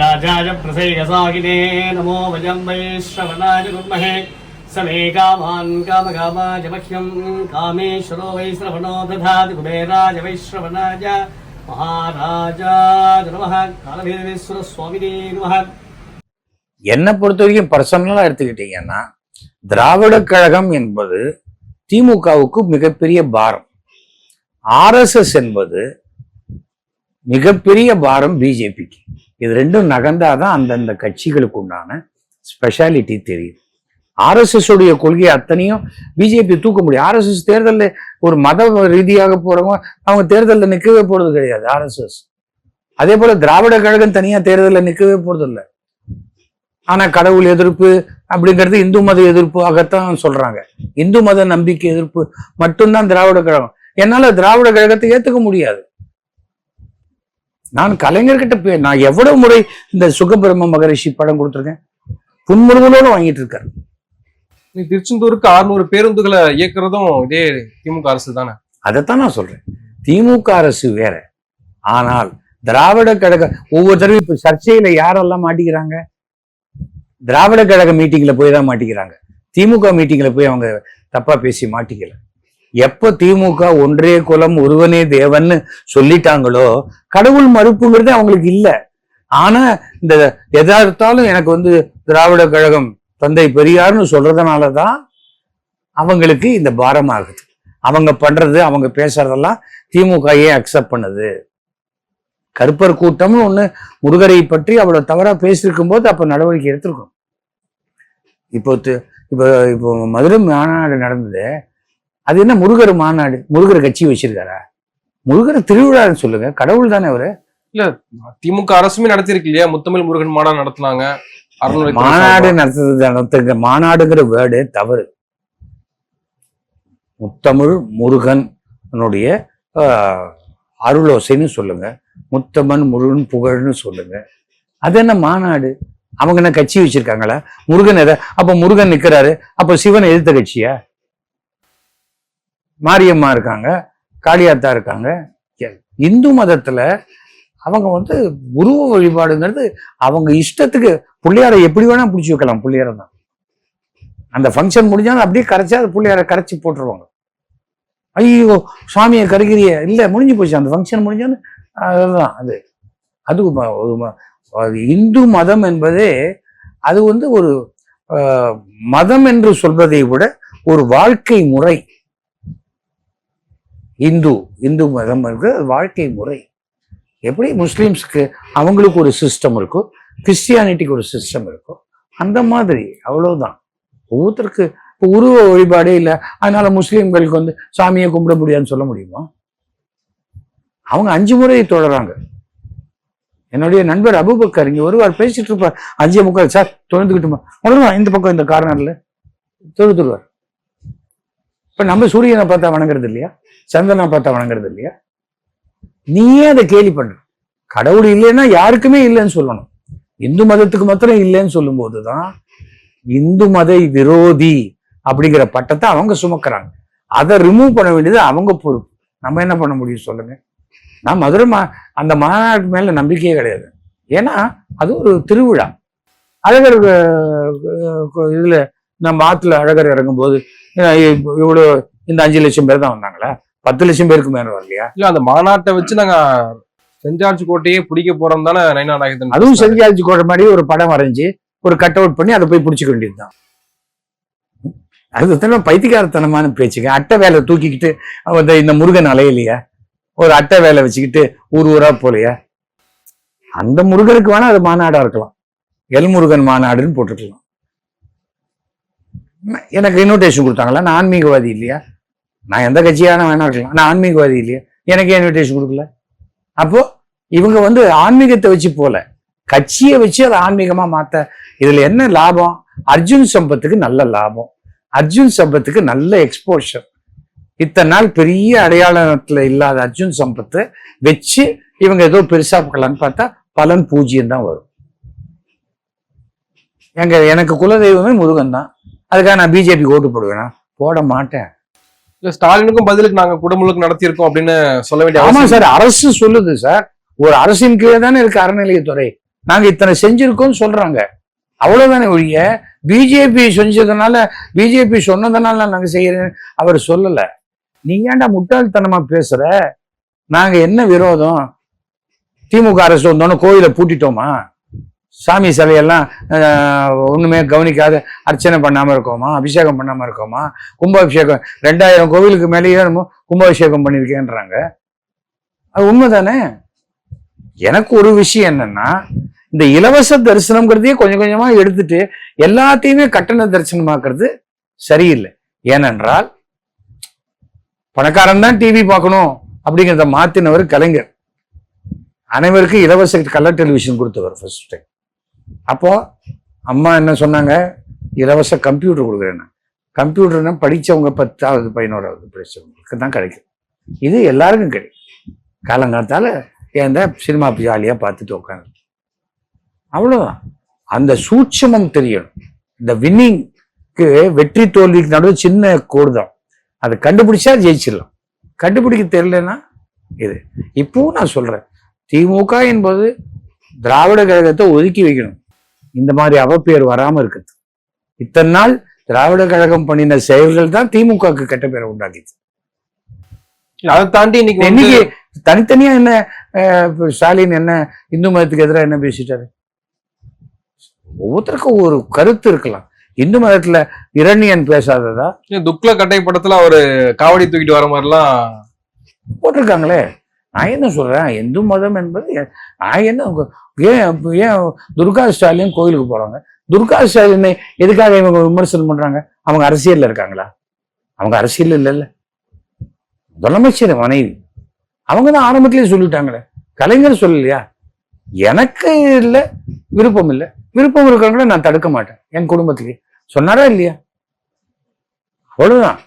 ராஜாய பிரசேகசாகினே நமோ வஜம் வைஸ்ரவனாய குர்மஹே சமே come on காமகாமாய மஹ்யம் காமேஸ்வரோ வைஸ்ரவணோ ததாதி குபேராஜ வைஸ்ரவனாய மகாராஜாஜ நமஹ காலபீரவேஸ்வர சுவாமினே நமஹ என்னை பொறுத்த வரைக்கும் பர்சனலாக எடுத்துக்கிட்டீங்கன்னா திராவிட கழகம் என்பது திமுகவுக்கு மிகப்பெரிய பாரம். ஆர்எஸ்எஸ் என்பது மிகப்பெரிய பாரம் பிஜேபிக்கு இது ரெண்டும் நகர்ந்தாதான் அந்தந்த கட்சிகளுக்கு உண்டான ஸ்பெஷாலிட்டி தெரியும். ஆர்எஸ்எஸ் உடைய கொள்கை அத்தனையும் பிஜேபி தூக்க முடியும். ஆர்எஸ்எஸ் தேர்தலில் ஒரு மத ரீதியாக போறவங்க அவங்க தேர்தலில் நிற்கவே போறது கிடையாது ஆர்எஸ்எஸ் அதே போல திராவிட கழகம் தனியா தேர்தலில் நிற்கவே போறது இல்லை ஆனா கடவுள் எதிர்ப்பு அப்படிங்கிறது இந்து மத எதிர்ப்பாகத்தான் சொல்றாங்க. இந்து மத நம்பிக்கை எதிர்ப்பு மட்டும்தான் திராவிட கழகம். என்னால திராவிட கழகத்தை ஏத்துக்க முடியாது. நான் கலைஞர்கிட்ட பே- நான் எவ்வளவு முறை இந்த சுகபிரம்ம மகரிஷி படம் கொடுத்துருக்கேன்? புன்முறுவலோடு வாங்கிட்டு இருக்காரு நீ திருச்செந்தூருக்கு 600 பேருந்துகளை இயக்குறதும் இதே திமுக அரசு தானே? அதைத்தான் நான் சொல்றேன். திமுக அரசு வேற. ஆனால் திராவிட கழக ஒவ்வொரு தடவையும் இப்ப சர்ச்சையில யாரெல்லாம் மாட்டிக்கிறாங்க? திராவிட கழக மீட்டிங்ல போய் தான் மாட்டிக்கிறாங்க. திமுக மீட்டிங்ல போய் அவங்க தப்பா பேசி மாட்டிக்கல. எப்போ திமுக ஒன்றே குலம் ஒருவனே தேவன்னு சொல்லிட்டாங்களோ கடவுள் மறுப்புங்கிறது அவங்களுக்கு இல்லை. ஆனா இந்த எதார்த்தாலும் எனக்கு வந்து திராவிட கழகம் தந்தை பெரியார்னு சொல்றதுனாலதான் அவங்களுக்கு இந்த பாரமாகுது. அவங்க பண்றது அவங்க பேசுறதெல்லாம் திமுக ஏன் அக்செப்ட் பண்ணுது? கருப்பர் கூட்டம்னு ஒண்ணு முருகரை பற்றி அவ்வளவு தவறா பேசியிருக்கும் போது அப்ப நடவடிக்கை எடுத்திருக்கணும் இப்போ இப்போ இப்போ மதுரை மாநாடு நடந்தது. அது என்ன முருகர் மாநாடு? முருகர் கட்சி வச்சிருக்காரா? முருகர் திருவிழான்னு சொல்லுங்க. கடவுள் தானே அவரு? திமுக அரசுமே நடத்திருக்கு இல்லையா? முத்தமிழ் முருகன் மாநாடு நடத்துனாங்க. மாநாடு. நடத்துறது நடத்துங்க மாநாடுங்கிற வேர்டு தவறு. முத்தமிழ் முருகன் அருளோசைன்னு சொல்லுங்க. முத்தமன் முருகன் புகழ்னு சொல்லுங்க. அது என்ன மாநாடு? அவங்க என்ன கட்சி வச்சிருக்காங்களா? முருகன் எதை? அப்ப முருகன் நிக்கிறாரு. அப்ப சிவன் எதிர்த்த கட்சியா? மாரியம்மா இருக்காங்க காளியாத்தா இருக்காங்க. இந்து மதத்துல அவங்க வந்து உருவ வழிபாடுங்கிறது அவங்க இஷ்டத்துக்கு பிள்ளையாரை எப்படி வேணா பிடிச்சி வைக்கலாம் பிள்ளையாரை தான். அந்த ஃபங்க்ஷன் முடிஞ்சாலும் அப்படியே கரைச்சா அது பிள்ளையாரை கரைச்சி போட்டுருவாங்க. ஐயோ சாமியை கருகிறிய. இல்லை முடிஞ்சு போச்சு. அந்த ஃபங்க்ஷன் முடிஞ்சாலும் அதுதான் அது. அது இந்து மதம் என்பதே அது வந்து ஒரு மதம் என்று சொல்வதை விட ஒரு வாழ்க்கை முறை. இந்து இந்து மதம் இருக்கிறது வாழ்க்கை முறை. எப்படி முஸ்லீம்ஸ்க்கு அவங்களுக்கு ஒரு சிஸ்டம் இருக்கும் கிறிஸ்டியானிட்டிக்கு ஒரு சிஸ்டம் இருக்கும் அந்த மாதிரி அவ்வளோதான் ஒவ்வொருத்தருக்கு இப்போ உருவ வழிபாடே இல்லை அதனால முஸ்லீம்களுக்கு வந்து சாமியை கும்பிட முடியாதுன்னு சொல்ல முடியுமா? அவங்க அஞ்சு முறை தொடராங்க. என்னுடைய நண்பர் அபுபக்கர் இங்கே வருவார் பேசிட்டு இருப்பார். அஞ்சே முக்கால் சார் தொழுந்துக்கிட்டுமா உடனே இந்த பக்கம் இந்த கார்னர்ல தொழுதுருவார் இப்போ நம்ம சூரியனை பார்த்தா வணங்குறது இல்லையா? சந்தனம் பார்த்தா வணங்குறது இல்லையா? நீயே அதை கேலி பண்ற கடவுள் இல்லைன்னா யாருக்குமே இல்லைன்னு சொல்லணும். இந்து மதத்துக்கு மாத்திரம் இல்லைன்னு சொல்லும் போதுதான் இந்து மத விரோதி அப்படிங்கிற பட்டத்தை அவங்க சுமக்கிறாங்க. அதை ரிமூவ் பண்ண வேண்டியது அவங்க பொறுப்பு. நம்ம என்ன பண்ண முடியும் சொல்லுங்க? நான் மதுரை மா அந்த மாநாட்டு மேல நம்பிக்கையே கிடையாது. ஏன்னா அது ஒரு திருவிழா. அழகர் இதுல நம்ம ஆத்துல அழகர் இறங்கும்போது இவ்வளோ இந்த அஞ்சு லட்சம் பேர் தான் வந்தாங்களா? பத்து லட்சம் பேருக்கு மேல வரலையா? இல்ல அந்த மாநாட்டை வச்சு நாங்க செஞ்சார்ஜ் கோட்டையே பிடிக்க போறோம் தானே நைனா நாயகன் அதுவும் செஞ்சாச்சு கோட்டை மாதிரி ஒரு படம் வரைஞ்சி ஒரு கட் அவுட் பண்ணி அதை போய் பிடிச்சிக்க வேண்டியதுதான். அது தானே பைத்தியக்காரத்தனமான பேச்சுங்க. அட்டை வேலை தூக்கிக்கிட்டு அந்த இந்த முருகன் அலையிலையா? ஒரு அட்டை வேலை வச்சுக்கிட்டு ஊர் ஊரா போலையா? அந்த முருகனுக்கு வேணா அது மாநாடா இருக்கலாம். எல் முருகன் மாநாடுன்னு போட்டுக்கலாம். எனக்கு இன்விடேஷன் கொடுத்தாங்களா? நான் ஆன்மீகவாதி இல்லையா? நான் எந்த கட்சியான வேணா இருக்கலாம். நான் ஆன்மீகவாதி இல்லையா? எனக்கு இன்விடேஷன் கொடுக்கல. அப்போ இவங்க வந்து ஆன்மீகத்தை வச்சு போல. கட்சியை வச்சு அதை ஆன்மீகமா மாத்த. இதுல என்ன லாபம்? அர்ஜுன் சம்பத்துக்கு நல்ல லாபம். அர்ஜுன் சம்பத்துக்கு நல்ல எக்ஸ்போஷர் இத்தனை நாள் பெரிய அடையாளத்துல இல்லாத அர்ஜுன் சம்பத்தை வச்சு இவங்க ஏதோ பெருசா பார்க்கலான்னு பார்த்தா பலன் பூஜ்யம் தான் வரும். எங்க எனக்கு குலதெய்வமே முருகன் தான். அதுக்காக நான் பிஜேபி ஓட்டு போடுவேனா? போட மாட்டேன். இல்ல ஸ்டாலினுக்கும் பதிலுக்கு நாங்க குடமுழுக்கு நடத்தியிருக்கோம் அப்படின்னு சொல்ல வேண்டிய ஆமா சார் அரசு சொல்லுது சார். ஒரு அரசின் கீழே தானே இருக்கு அறநிலையத்துறை. நாங்க இத்தனை செஞ்சிருக்கோம்னு சொல்றாங்க. அவ்வளவுதானே ஒழிய பிஜேபி செஞ்சதுனால பிஜேபி சொன்னதுனால நாங்க செய்யறேன் அவர் சொல்லல. நீ ஏன்டா முட்டாள்தனமா பேசுற? நாங்க என்ன விரோதம்? திமுக அரசு வந்தோன்னு கோயிலை பூட்டிட்டோமா? சாமி சிலையெல்லாம் ஒன்றுமே ஒண்ணுமே கவனிக்காத அர்ச்சனை பண்ணாமல் இருக்கோமா? அபிஷேகம் பண்ணாமல் இருக்கோமா? கும்பாபிஷேகம் ரெண்டாயிரம் கோவிலுக்கு மேலேயே நம்ம கும்பாபிஷேகம் பண்ணியிருக்கேன்றாங்க. அது உண்மை தானே எனக்கு ஒரு விஷயம் என்னன்னா இந்த இலவச தரிசனம்ங்கிறதையே கொஞ்சம் கொஞ்சமா எடுத்துட்டு எல்லாத்தையுமே கட்டண தரிசனமாக்குறது சரியில்லை. ஏனென்றால் பணக்காரன் தான் டிவி பார்க்கணும் அப்படிங்கிறத மாத்தினவர் கலைஞர். அனைவருக்கும் இலவச கலர் டெலிவிஷன் கொடுத்தவர் ஃபர்ஸ்ட் டைம் அப்போ அம்மா என்ன சொன்னாங்க? இலவச கம்ப்யூட்டர் கொடுக்குறேன்னு. கம்ப்யூட்டர்னா படிச்சவங்க பத்தாவது பதினோராவது படித்தவங்களுக்கு தான் கிடைக்கும். இது எல்லாருக்கும் கிடைக்கும். காலங்காலத்தால் ஏந்த சினிமா ஜாலியாக பார்த்துட்டு உட்காந்து அவ்வளோதான் அந்த சூட்சமம் தெரியணும். இந்த வின்னிங்க்கு வெற்றி தோல்விக்கு நடுவு சின்ன கோடு தான். அதை கண்டுபிடிச்சா ஜெயிச்சிடலாம். கண்டுபிடிக்க தெரியலன்னா இது. இப்பவும் நான் சொல்றேன். திமுக என்பது திராவிட கழகத்தை ஒதுக்கி வைக்கணும். இந்த மாதிரி அவப்பெயர் வராம இருக்குது இத்தனை நாள் திராவிட கழகம் பண்ணின செயல்கள் தான் திமுகவுக்கு கெட்ட பேரை உண்டாக்கிச்சு. அதை தாண்டி இன்னைக்கு இன்னைக்கு தனித்தனியா என்ன ஸ்டாலின் என்ன இந்து மதத்துக்கு எதிராக என்ன பேசிட்டாரு? ஒவ்வொருத்தருக்கும் ஒரு கருத்து இருக்கலாம். இந்து மதத்துல இரணியன் பேசாததா? துக்ல கட்டை படத்துல அவரு காவடி தூக்கிட்டு வர மாதிரிலாம் போட்டிருக்காங்களே. நான் என்ன சொல்கிறேன் இந்து மதம் என்பது நான் என்ன உங்கள் ஏன் ஏன் துர்கா ஸ்டாலின் கோயிலுக்கு போகிறாங்க துர்கா ஸ்டாலினை எதுக்காக இவங்க விமர்சனம் பண்ணுறாங்க அவங்க அரசியலில் இருக்காங்களா? அவங்க அரசியல் இல்லைல்ல. முதலமைச்சர் மனைவி. அவங்க தான் ஆரம்பத்திலேயே சொல்லிட்டாங்களே. கலைஞர் சொல்லலையா? எனக்கு இல்லை விருப்பம் இல்லை. விருப்பம் இருக்கிறவங்கள நான் தடுக்க மாட்டேன். என் குடும்பத்துக்கு சொன்னாரா இல்லையா? அவ்வளவுதான்.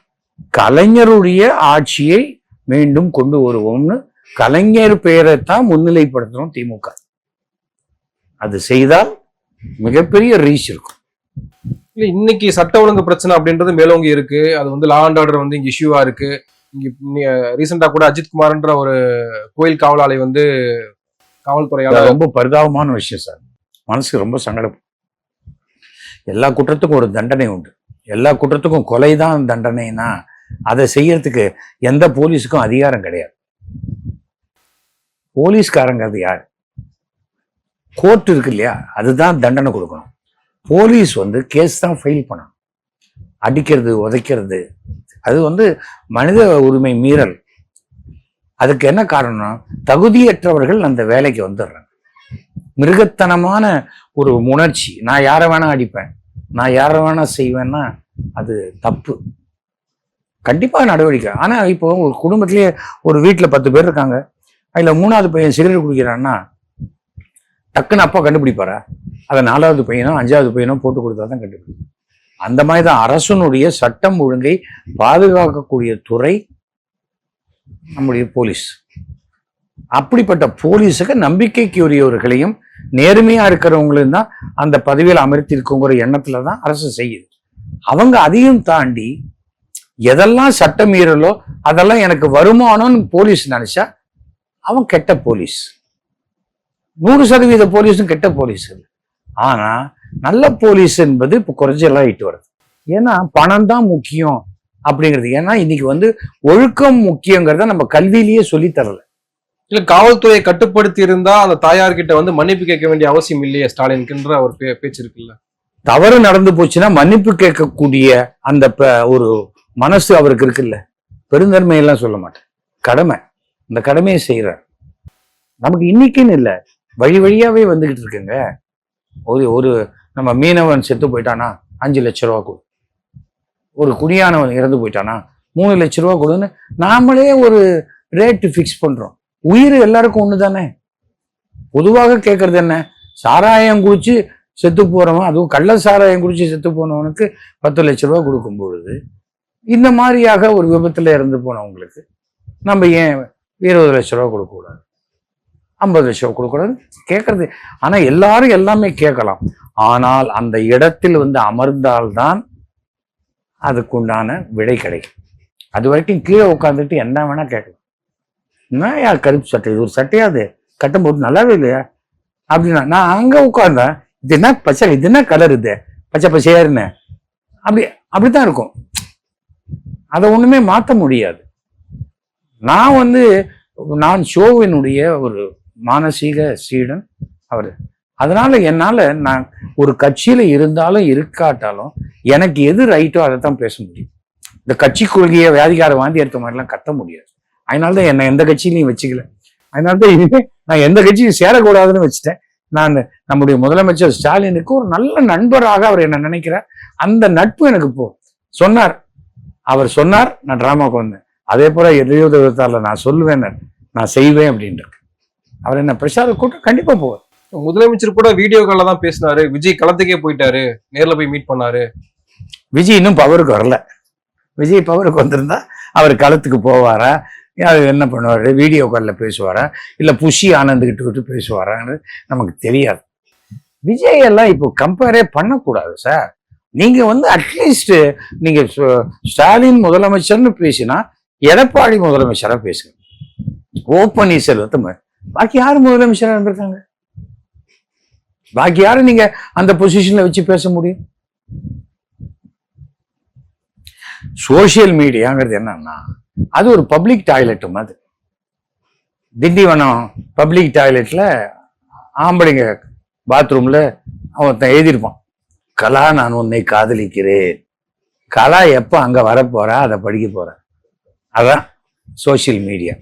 கலைஞருடைய ஆட்சியை மீண்டும் கொண்டு வருவோம்னு கலைஞர் பெயரைத்தான் முன்னிலைப்படுத்தணும் திமுக. அது செய்தால் மிகப்பெரிய ரீச் இருக்கும். இல்ல இன்னைக்கு சட்ட ஒழுங்கு பிரச்சனை அப்படின்றது மேலோங்கி இருக்கு. அது வந்து லா அண்ட் ஆர்டர் வந்து இங்க இஷ்யூவா இருக்கு. இங்க ரீசெண்டா கூட அஜித் குமார்ன்ற ஒரு கோயில் காவலாளி வந்து காவல்துறையால ரொம்ப பரிதாபமான விஷயம் சார். மனசுக்கு ரொம்ப சங்கடம். எல்லா குற்றத்துக்கும் ஒரு தண்டனை உண்டு. எல்லா குற்றத்துக்கும் கொலை தான் தண்டனைனா அதை செய்யறதுக்கு எந்த போலீஸுக்கும் அதிகாரம் கிடையாது. போலீஸ்காரங்க அது யார்? கோர்ட் இருக்கு இல்லையா? அதுதான் தண்டனை கொடுக்கணும். போலீஸ் வந்து கேஸ் தான் ஃபைல் பண்ணணும். அடிக்கிறது உதைக்கிறது. அது வந்து மனித உரிமை மீறல். அதுக்கு என்ன காரணம் தகுதியற்றவர்கள் அந்த வேலைக்கு வந்துடுறாங்க. மிருகத்தனமான ஒரு உணர்ச்சி. நான் யாரை வேணா அடிப்பேன். நான் யாரை வேணா செய்வேன்னா அது தப்பு. கண்டிப்பாக நடவடிக்கை. ஆனால் இப்போ ஒரு குடும்பத்திலேயே ஒரு வீட்டில் பத்து பேர் இருக்காங்க. அதில் மூணாவது பையன் சிகரெட் குடிக்கிறான்னா டக்குன்னு அப்பா கண்டுபிடிப்பாரா? அதை நாலாவது பையனோ அஞ்சாவது பையனோ போட்டு கொடுத்தா தான் கண்டுபிடிக்கும் அந்த மாதிரி தான் அரசனுடைய சட்டம் ஒழுங்கை பாதுகாக்கக்கூடிய துறை நம்முடைய போலீஸ். அப்படிப்பட்ட போலீஸுக்கு நம்பிக்கைக்குரியவர்களையும் நேர்மையா இருக்கிறவங்களையும் தான் அந்த பதவியில் அமர்த்திருக்குங்கிற எண்ணத்துல தான் அரசு செய்யுது. அவங்க அதையும் தாண்டி எதெல்லாம் சட்டம் மீறலோ அதெல்லாம் எனக்கு வருமானம்னு போலீஸ் நினைச்சா அவன் கெட்ட போலீஸ். நூறு சதவீத போலீஸும் கெட்ட போலீஸ். ஆனா நல்ல போலீஸ் என்பது இப்போ குறைஞ்செல்லாம் ஆயிட்டு வருது. ஏன்னா பணம் தான் முக்கியம் அப்படிங்கிறது. ஏன்னா இன்னைக்கு வந்து ஒழுக்கம் முக்கியங்கிறத நம்ம கல்வியிலேயே சொல்லித் தரல. இல்ல காவல்துறையை கட்டுப்படுத்தி இருந்தா அந்த தாயார்கிட்ட வந்து மன்னிப்பு கேட்க வேண்டிய அவசியம் இல்லையே ஸ்டாலினுக்குன்ற ஒரு பே- பேச்சு இருக்குல்ல. தவறு நடந்து போச்சுன்னா மன்னிப்பு கேட்கக்கூடிய அந்த ஒரு மனசு அவருக்கு இருக்குல்ல. பெருந்தன்மை எல்லாம் சொல்ல மாட்டேன். கடமை. இந்த கடமையை செய்கிறார் நமக்கு இன்னைக்குன்னு இல்லை. வழி வழியாகவே வந்துக்கிட்டு இருக்குங்க. ஒரு ஒரு நம்ம மீனவன் செத்து போயிட்டானா அஞ்சு லட்ச ரூபா கொடு. ஒரு குடியானவன் இறந்து போயிட்டானா மூணு லட்ச ரூபா கொடுன்னு நாமளே ஒரு ரேட்டு ஃபிக்ஸ் பண்ணுறோம் உயிர் எல்லாருக்கும் ஒன்று தானே பொதுவாக கேட்கறது என்ன? சாராயம் குடிச்சு செத்து போகிறவன் அதுவும் கள்ள சாராயம் குடிச்சு செத்து போனவனுக்கு பத்து லட்ச ரூபா கொடுக்கும் பொழுது இந்த மாதிரியாக ஒரு விபத்தில் இறந்து போனவங்களுக்கு நம்ம ஏன் இருபது லட்ச ரூபா கொடுக்கக்கூடாது. ஐம்பது லட்ச ரூபா கொடுக்கக்கூடாது கேட்கறது. ஆனால் எல்லாரும் எல்லாமே கேட்கலாம். ஆனால் அந்த இடத்தில் வந்து அமர்ந்தால்தான் அதுக்குண்டான விடை கிடைக்கும். அது வரைக்கும் கீழே உட்காந்துட்டு என்ன வேணால் கேட்கலாம். என்ன யார் கருப்பு சட்டை? இது ஒரு சட்டையா அது? கட்டும்போது நல்லாவே இல்லையா? அப்படின்னா நான் அங்கே உட்கார்ந்தேன். இது என்ன பச்சை இது என்ன கலர் இது? பச்சை பச்சையாருன்னு அப்படி அப்படித்தான் இருக்கும். அதை ஒண்ணுமே மாற்ற முடியாது. நான் வந்து நான் ஷோவினுடைய ஒரு மானசீக சீடன் அவர். அதனால என்னால் நான் ஒரு கட்சியில் இருந்தாலும் இருக்காட்டாலும் எனக்கு எது ரைட்டோ அதை தான் பேச முடியும். இந்த கட்சி கொள்கையை வியாதிகார வாந்தி எடுத்த மாதிரிலாம் கத்த முடியாது. அதனால தான் என்னை எந்த கட்சியிலையும் வச்சுக்கல. அதனால தான் இனிமே நான் எந்த கட்சியும் சேரக்கூடாதுன்னு வச்சுட்டேன். நான் நம்முடைய முதலமைச்சர் ஸ்டாலினுக்கு ஒரு நல்ல நண்பராக அவர் என்ன நினைக்கிறார். அந்த நட்பு எனக்கு போ சொன்னார். அவர் சொன்னார் நான் டிராமாவுக்கு வந்தேன். அதே போல எதையோ விதத்தால நான் சொல்லுவேன் நான் செய்வேன் அப்படின்ட்டு அவர் என்ன பிரசார கூட்டம் கண்டிப்பா போவார். முதலமைச்சர் கூட வீடியோ கால்ல தான் பேசினாரு. விஜய் களத்துக்கே போயிட்டாரு. நேர்ல போய் மீட் பண்ணாரு. விஜய் இன்னும் பவருக்கு வரல. விஜய் பவருக்கு வந்திருந்தா அவர் களத்துக்கு போவாரா? என்ன பண்ணுவாரு? வீடியோ காலில் பேசுவாரா? இல்லை புஷி ஆனந்த் கிட்ட விட்டு பேசுவாரான்னு நமக்கு தெரியாது. விஜய் எல்லாம் இப்போ கம்பேரே பண்ணக்கூடாது சார் நீங்க வந்து அட்லீஸ்ட் நீங்க ஸ்ட- ஸ்டாலின் முதலமைச்சர்னு பேசினா எடப்பாடி முதலமைச்சராக பேசுங்க. ஓ பன்னீர்செல்வத்தை பாக்கி யாரு முதலமைச்சராக இருந்திருக்காங்க? பாக்கி யாரும் நீங்க அந்த பொசிஷன்ல வச்சு பேச முடியும்? சோசியல் மீடியாங்கிறது என்னன்னா அது ஒரு பப்ளிக் டாய்லெட் மாதிரி. திண்டிவனம் பப்ளிக் டாய்லெட்ல ஆம்பளைங்க பாத்ரூம்ல அவன் எழுதியிருப்பான். கலா நான் உன்னை காதலிக்கிறேன். கலா எப்போ அங்க வரப்போறா? அதை படிக்க போற. அதான் சோஷியல் மீடியா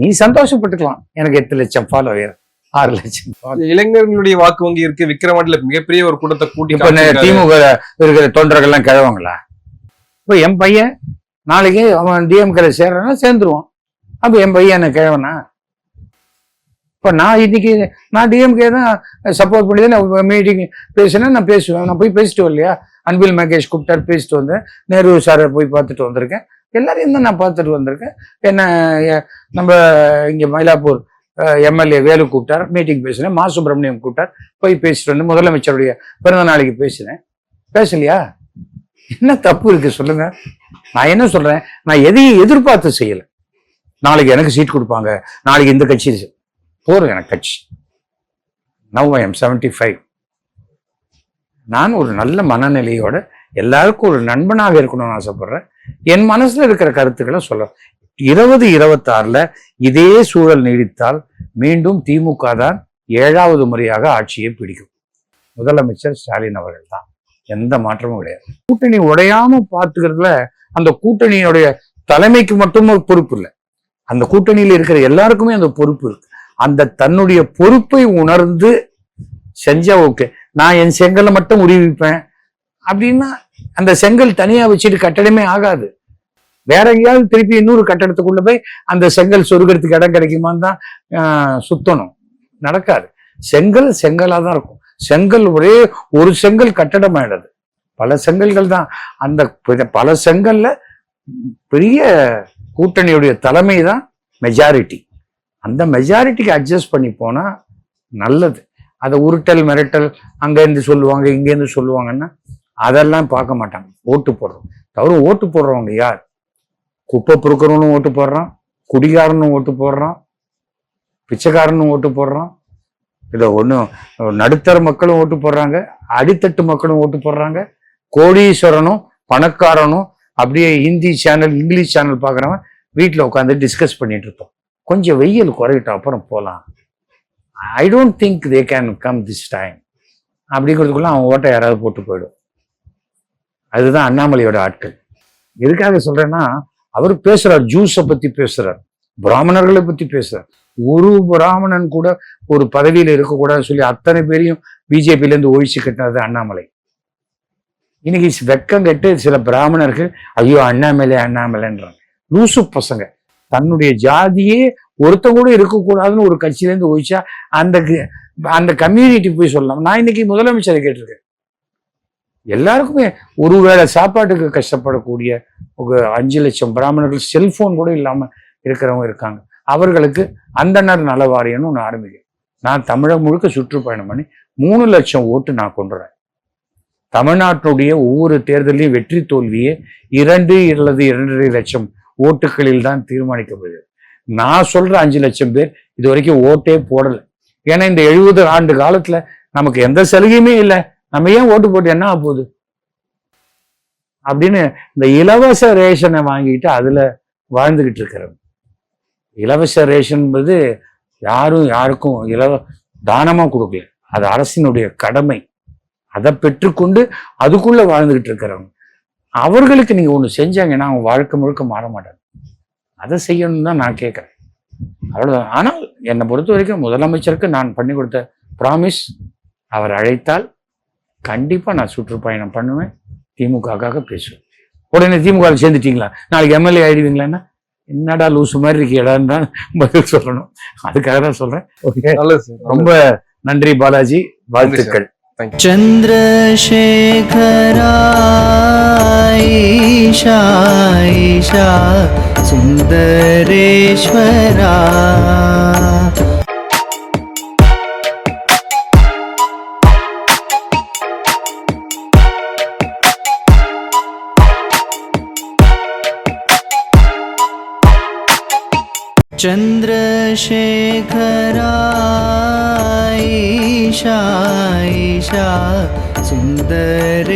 நீ சந்தோஷப்பட்டுக்கலாம். எனக்கு எட்டு லட்சம் ஃபாலோவர் ஆறு லட்சம் இளைஞர்களுடைய வாக்கு வங்கி இருக்கு. விக்கிரவாண்டியில மிகப்பெரிய ஒரு கூட்டத்தை கூட்டி. திமுக இருக்கிற தொண்டர்கள்லாம் கிழவங்களா? இப்ப என் பையன் நாளைக்கு அவன் டிஎம்கேல சேர்றான்னா சேர்ந்துருவான். அப்ப என் பையன் என்ன கிழவனா? இப்ப நான் இன்னைக்கு நான் டிஎம்கே தான் சப்போர்ட் பண்ணி தான் மீட்டிங் பேசினேன் நான் பேசுவேன். நான் போய் பேசிட்டு வரலையா? அன்பில் மகேஷ் கூப்பிட்டார் பேசிட்டு வந்தேன். நேரு சாரை போய் பார்த்துட்டு வந்திருக்கேன். எல்லாரையும் தான் நான் பார்த்துட்டு வந்திருக்கேன். என்ன நம்ம இங்கே மயிலாப்பூர் எம்எல்ஏ வேலு கூப்பிட்டார் மீட்டிங் பேசினேன் மா சுப்பிரமணியம் கூப்பிட்டார் போய் பேசிட்டு வந்து முதலமைச்சருடைய பிறந்த நாளைக்கு பேசினேன். பேசலையா? என்ன தப்பு இருக்கு சொல்லுங்க. நான் என்ன சொல்றேன்? நான் எதையும் எதிர்பார்த்து செய்யலை. நாளைக்கு எனக்கு சீட் கொடுப்பாங்க. நாளைக்கு இந்த கட்சி செ- எனக்கு கட்சி. Now I am seventy five நான் ஒரு நல்ல மனநிலையோட எல்லாருக்கும் ஒரு நண்பனாக இருக்கணும்னு ஆசைப்படுறேன். என் மனசுல இருக்கிற கருத்துக்களை சொல்லலாம் இருபது இருபத்தாறுல இதே சூழல் நீடித்தால் மீண்டும் திமுக தான் ஏழாவது முறையாக ஆட்சியை பிடிக்கும். முதலமைச்சர் ஸ்டாலின் அவர்கள் தான். எந்த மாற்றமும் கிடையாது. கூட்டணி உடையாம பார்த்துக்கிறதுல அந்த கூட்டணியுடைய தலைமைக்கு மட்டும் ஒரு பொறுப்பு இல்லை. அந்த கூட்டணியில் இருக்கிற எல்லாருக்குமே அந்த பொறுப்பு இருக்கு. அந்த தன்னுடைய பொறுப்பை உணர்ந்து செஞ்சா ஓகே. நான் என் செங்கலை மட்டும் உருவிப்பேன். அப்படின்னா அந்த செங்கல் தனியா வச்சுட்டு கட்டடமே ஆகாது. வேற எங்கேயாவது திருப்பி இன்னொரு கட்டடத்துக்குள்ள போய் அந்த செங்கல் சொருகிறதுக்கு இடம் கிடைக்குமான்னு தான் சுத்தணும். நடக்காது. செங்கல் செங்கலா தான் இருக்கும். செங்கல் ஒரே ஒரு செங்கல் கட்டடம் ஆயிடுது. பல செங்கல்கள் தான். அந்த பல செங்கல்ல பெரிய கூட்டணியுடைய தலைமை தான் மெஜாரிட்டி அந்த மெஜாரிட்டிக்கு அட்ஜஸ்ட் பண்ணி போனா நல்லது. அதை உருட்டல் மிரட்டல் அங்கேருந்து சொல்லுவாங்க இங்கேருந்து சொல்லுவாங்கன்னா அதெல்லாம் பார்க்க மாட்டாங்க. ஓட்டு போடுறோம் தவிர ஓட்டு போடுறவங்க யார்? குப்பை பொறுக்கிறவனும் ஓட்டு போடுறான் குடிகாரனும் ஓட்டு போடுறான் பிச்சைக்காரனும் ஓட்டு போடுறான் இதை ஒன்றும் நடுத்தர மக்களும் ஓட்டு போடுறாங்க அடித்தட்டு மக்களும் ஓட்டு போடுறாங்க கோடீஸ்வரனும் பணக்காரனும் அப்படியே ஹிந்தி சேனல் இங்கிலீஷ் சேனல் பார்க்குறவன் வீட்டில் உட்காந்து டிஸ்கஸ் பண்ணிட்டு இருப்போம் கொஞ்சம் வெயில் குறையிட்ட அப்புறம் போகலாம் I don't think they can come this time அப்படிங்கிறதுக்குள்ள அவன் ஓட்டை யாராவது போட்டு போயிடும். அதுதான் அண்ணாமலையோட ஆட்கள். எதுக்காக சொல்றேன்னா அவர் பேசுறார் ஜூஸை பத்தி பேசுறார் பிராமணர்களை பத்தி பேசுறார். ஒரு பிராமணன் கூட ஒரு பதவியில இருக்கக்கூடாதுன்னு சொல்லி அத்தனை பேரையும் பிஜேபியில இருந்து ஒழிச்சு கட்டினது அண்ணாமலை. இன்னைக்கு வெக்கம் கட்டு சில பிராமணர்கள் ஐயோ அண்ணாமலை அண்ணாமலைன்றாங்க. லூசு பசங்க. தன்னுடைய ஜாதியே ஒருத்தன் கூட இருக்கக்கூடாதுன்னு ஒரு கட்சியிலேருந்து ஒழிச்சா அந்த க- அந்த கம்யூனிட்டி போய் சொல்லலாம். நான் இன்னைக்கு முதலமைச்சரை கேட்டிருக்கேன். எல்லாருக்குமே ஒருவேளை சாப்பாட்டுக்கு கஷ்டப்படக்கூடிய ஒரு அஞ்சு லட்சம் பிராமணர்கள் செல்போன் கூட இல்லாமல் இருக்கிறவங்க இருக்காங்க. அவர்களுக்கு அந்தனர் நல வாரியம்னு ஒன்று ஆரம்பிக்கும் நான் தமிழகம் முழுக்க சுற்றுப்பயணம் பண்ணி மூணு லட்சம் ஓட்டு நான் கொண்டுறேன். தமிழ்நாட்டினுடைய ஒவ்வொரு தேர்தலையும் வெற்றி தோல்வியே இரண்டு அல்லது இரண்டரை லட்சம் ஓட்டுகளில் தான் தீர்மானிக்கப்படுகிறது நான் சொல்ற அஞ்சு லட்சம் பேர் இது வரைக்கும் ஓட்டே போடலை. ஏன்னா இந்த எழுபது ஆண்டு காலத்துல நமக்கு எந்த சலுகையுமே இல்லை. நம்ம ஏன் ஓட்டு போட்டு என்ன போகுது? அப்படின்னு இந்த இலவச ரேஷனை வாங்கிட்டு அதுல வாழ்ந்துகிட்டு இருக்கிறவங்க. இலவச ரேஷன் என்பது யாரும் யாருக்கும் இலவ தானமா கொடுக்கல. அது அரசினுடைய கடமை. அதை பெற்றுக்கொண்டு அதுக்குள்ள வாழ்ந்துகிட்டு இருக்கிறவங்க. அவர்களுக்கு நீங்க ஒன்று செஞ்சாங்கன்னா அவங்க வாழ்க்கை முழுக்க மாற மாட்டாங்க. அதை செய்யணும்னு தான் நான் கேட்குறேன். அவ்வளோதான் ஆனால் என்னை பொறுத்த வரைக்கும் முதலமைச்சருக்கு நான் பண்ணி கொடுத்த ப்ராமிஸ் அவர் அழைத்தால் கண்டிப்பாக நான் சுற்றுப்பயணம் பண்ணுவேன். திமுகக்காக பேசுவேன். உடனே திமுகவில் சேர்ந்துட்டீங்களா? நாளைக்கு எம்எல்ஏ ஆயிடுவீங்களான்னா என்னடா லூசு மாதிரி இருக்கீடான்னு தான் பதில் சொல்லணும். அதுக்காக தான் சொல்றேன். ஓகே ரொம்ப நன்றி பாலாஜி. வாழ்த்துக்கள். சந்திரசேகராயிஷா சுந்தரேஸ்வரா. चन्द्रशेखरा ऐषा सुन्दरेश्वरा